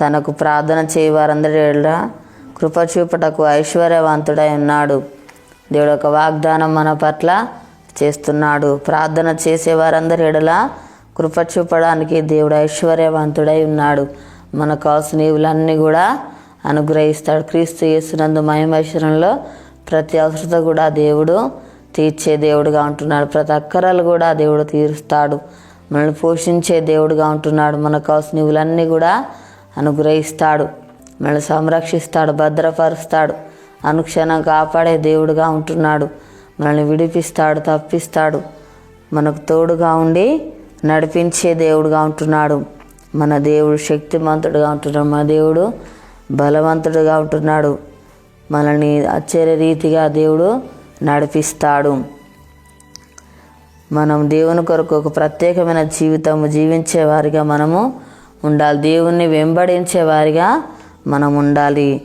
తనకు ప్రార్థన చేయి వారందరి కృప చూపుటకు ఐశ్వర్యవంతుడై ఉన్నాడు. దేవుడు ఒక వాగ్దానం మన పట్ల చేస్తున్నాడు. ప్రార్థన చేసేవారందరి ఎడల కృప చూపడానికి దేవుడు ఐశ్వర్యవంతుడై ఉన్నాడు. మన కాసునీవులన్నీ కూడా అనుగ్రహిస్తాడు. క్రీస్తు యేసునందు మహిమేశ్వరంలో ప్రతి అవసరత కూడా దేవుడు తీర్చే దేవుడుగా ఉంటున్నాడు. ప్రతి అక్కరలు కూడా దేవుడు తీరుస్తాడు. మనల్ని పోషించే దేవుడుగా ఉంటున్నాడు. మన కాసునీవులన్నీ కూడా అనుగ్రహిస్తాడు. మనల్ని సంరక్షిస్తాడు భద్రపరుస్తాడు. అనుక్షణం కాపాడే దేవుడుగా ఉంటున్నాడు. మనల్ని విడిపిస్తాడు తప్పిస్తాడు. మనకు తోడుగా ఉండి నడిపించే దేవుడుగా ఉంటున్నాడు. మన దేవుడు శక్తిమంతుడుగా ఉంటున్నాడు. మన దేవుడు బలవంతుడుగా ఉంటున్నాడు. మనల్ని ఆశ్చర్య రీతిగా దేవుడు నడిపిస్తాడు. మనం దేవుని కొరకు ఒక ప్రత్యేకమైన జీవితం జీవించే వారిగా మనము ఉండాలి. దేవుణ్ణి వెంబడించే వారిగా మనం ఉండాలి.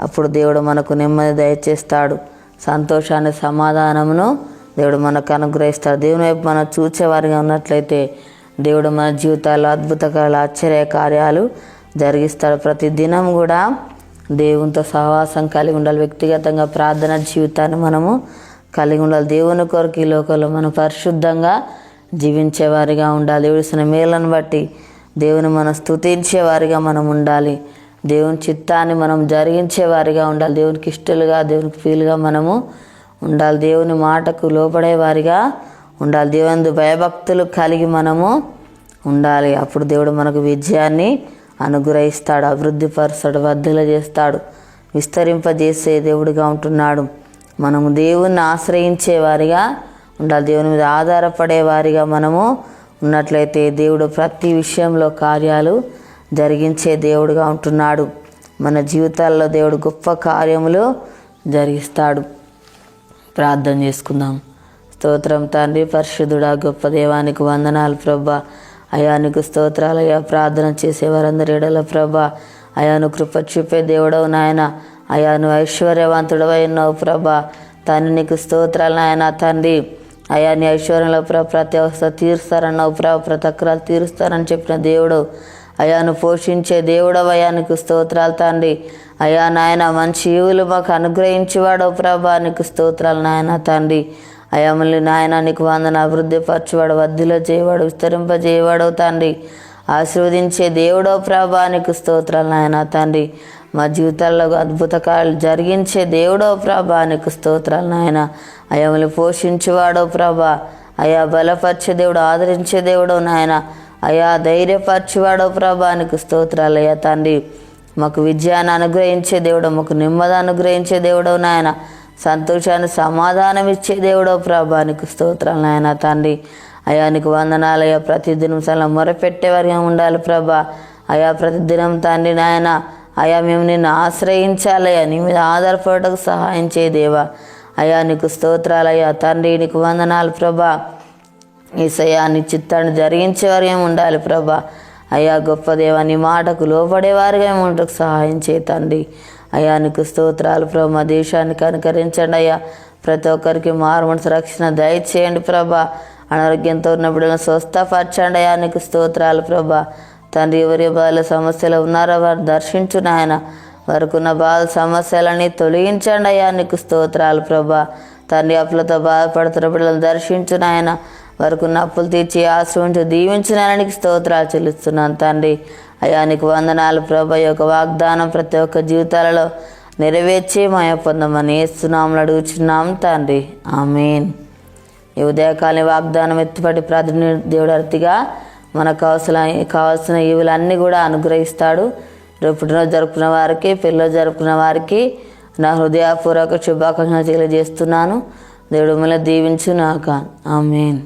అప్పుడు దేవుడు మనకు నెమ్మది దయచేస్తాడు. సంతోషాన్ని సమాధానమును దేవుడు మనకు అనుగ్రహిస్తాడు. దేవుని వైపు మనం చూచేవారిగా ఉన్నట్లయితే దేవుడు మన జీవితాల్లో అద్భుతకాల ఆశ్చర్య కార్యాలు జరిగిస్తాడు. ప్రతి దినం కూడా దేవునితో సహవాసం కలిగి ఉండాలి. వ్యక్తిగతంగా ప్రార్థన జీవితాన్ని మనము కలిగి ఉండాలి. దేవుని కొరకు ఈ లోకంలో మనం పరిశుద్ధంగా జీవించేవారిగా ఉండాలి. దేవుడిసిన మేలను బట్టి దేవుని మనం స్థుతించేవారిగా మనం ఉండాలి. దేవుని చిత్తాన్ని మనం జరిగించేవారిగా ఉండాలి. దేవునికి ఇష్టలుగా దేవునికి ఫీల్గా మనము ఉండాలి. దేవుని మాటకు లోపడేవారిగా ఉండాలి. దేవుని భయభక్తులు కలిగి మనము ఉండాలి. అప్పుడు దేవుడు మనకు విజయాన్ని అనుగ్రహిస్తాడు. అభివృద్ధి పరుస్తాడు. వర్ధల చేస్తాడు. విస్తరింపజేసే దేవుడిగా ఉంటున్నాడు. మనము దేవుణ్ణి ఆశ్రయించే వారిగా ఉండాలి. దేవుని మీద ఆధారపడే వారిగా మనము ఉన్నట్లయితే దేవుడు ప్రతి విషయంలో కార్యాలు జరిగించే దేవుడుగా ఉంటున్నాడు. మన జీవితాల్లో దేవుడు గొప్ప కార్యములు జరిగిస్తాడు. ప్రార్థన చేసుకుందాం. స్తోత్రం తండ్రి పరిశుద్ధుడా గొప్ప దేవానికి వందనాలు ప్రభా. అయానికి స్తోత్రాలు అయ్యా ప్రార్థన చేసే వారందరి ఎడల ప్రభా. అయాను కృప చూపే దేవుడవు నాయన. అయాను ఐశ్వర్యవంతుడవై ఉన్నావు ప్రభా. తండ్రి నీకు స్తోత్రాలు నాయన తండ్రి. అయా నీ ఐశ్వర్యంలో ప్రభు ప్రతి అవస్థ తీరుస్తారన్నావు ప్రభు ప్రతి అక్రాలు తీరుస్తారని చెప్పిన దేవుడు. అయాను పోషించే దేవుడవు అయానికి స్తోత్రాలు తండ్రి. అయా నాయన మంచి ఈవులు మాకు అనుగ్రహించేవాడు ప్రభా నీకు స్తోత్రాలు నాయన తండ్రి. అయా మళ్ళీ నాయన నీకు వందన అభివృద్ధి పరచువాడు వద్దిలో చేయవాడు విస్తరింపజేయవాడు తండ్రి. ఆశీర్వదించే దేవుడో ప్రభా నీకు స్తోత్రాలు నాయన తండ్రి. మా జీవితాల్లో అద్భుత కార్యాలు జరిగించే దేవుడో ప్రభా నీకు స్తోత్రాలు నాయన. అయా పోషించేవాడో ప్రభా. అయా బలపరిచే దేవుడు ఆదరించే దేవుడో నాయన. అయా ధైర్యపరిచేవాడో ప్రభా నీకు స్తోత్రాలు అయ్యా తండ్రి. మాకు విజయాన్ని అనుగ్రహించే దేవుడు మాకు నెమ్మది అనుగ్రహించే దేవుడు నాయన. సంతోషాన్ని సమాధానం ఇచ్చే దేవుడో ప్రభా నీకు స్తోత్రాలు నాయన తండ్రి. అయా నీకు వందనాలయ్యా ప్రతిదినం చాలా మొరపెట్టేవారిగా ఉండాలి ప్రభా. అయా ప్రతిదినం తండ్రి నాయన అయా మేము నిన్ను ఆశ్రయించాలయ్యా నీ మీద ఆధారపడటకు సహాయం చేయదేవా అయా నీకు స్తోత్రాలయ్యా తండ్రి నీకు వందనాలు ప్రభా. ఈసయ్యా నీ చిత్తాన్ని జరిగించేవారు ఏమి ఉండాలి ప్రభా. అయ్యా గొప్ప దేవా నీ మాటకు లోపడేవారుగా ఏమి ఉండకు సహాయం చేతండి అయ్యా నీకు స్తోత్రాలు ప్రభా. మా దేశాన్ని కనుకరించండి అయ్యా. ప్రతి ఒక్కరికి మారుమనసు రక్షణ దయచేయండి ప్రభా. అనారోగ్యంతో ఉన్న బిడ్డలను స్వస్థపరచండి అయ్యా. నీకు స్తోత్రాలు ప్రభా. తండ్రి ఎవరి బాధల సమస్యలు ఉన్నారో వారు దర్శించు నాయన. వారికి ఉన్న బాధ సమస్యలని తొలగించండి అయ్యా. నీకు స్తోత్రాలు ప్రభా. తండ్రి అప్పులతో బాధపడుతున్న బిడ్డలను దర్శించు నాయన. వారికి ఉన్న అప్పులు తీర్చి ఆశ్రయించి దీవించినానికి స్తోత్రాలు చెల్లిస్తున్నాను తండ్రి. అయ్యా నీకు వందనాలు ప్రభా. యొక్క వాగ్దానం ప్రతి ఒక్క జీవితాలలో నెరవేర్చి మాయ పొందమని ఏస్తున్నాములు అడుగుచున్నాం తండ్రి. ఆమెన్. ఈ ఉదయకాలం వాగ్దానం ఎత్తుపడి ప్రార్థన దేవుడు అర్థిగా మనకు కావాల్సిన కావాల్సిన ఈవులన్నీ కూడా అనుగ్రహిస్తాడు. రేపు పుట్టినరోజు జరుపుకున్న వారికి పిల్లలు జరుపుకున్న వారికి నా హృదయపూర్వక శుభాకాంక్షలు తెలియజేస్తున్నాను. దేవుడు మిమ్మల్ని దీవించు నాక ఆమెన్.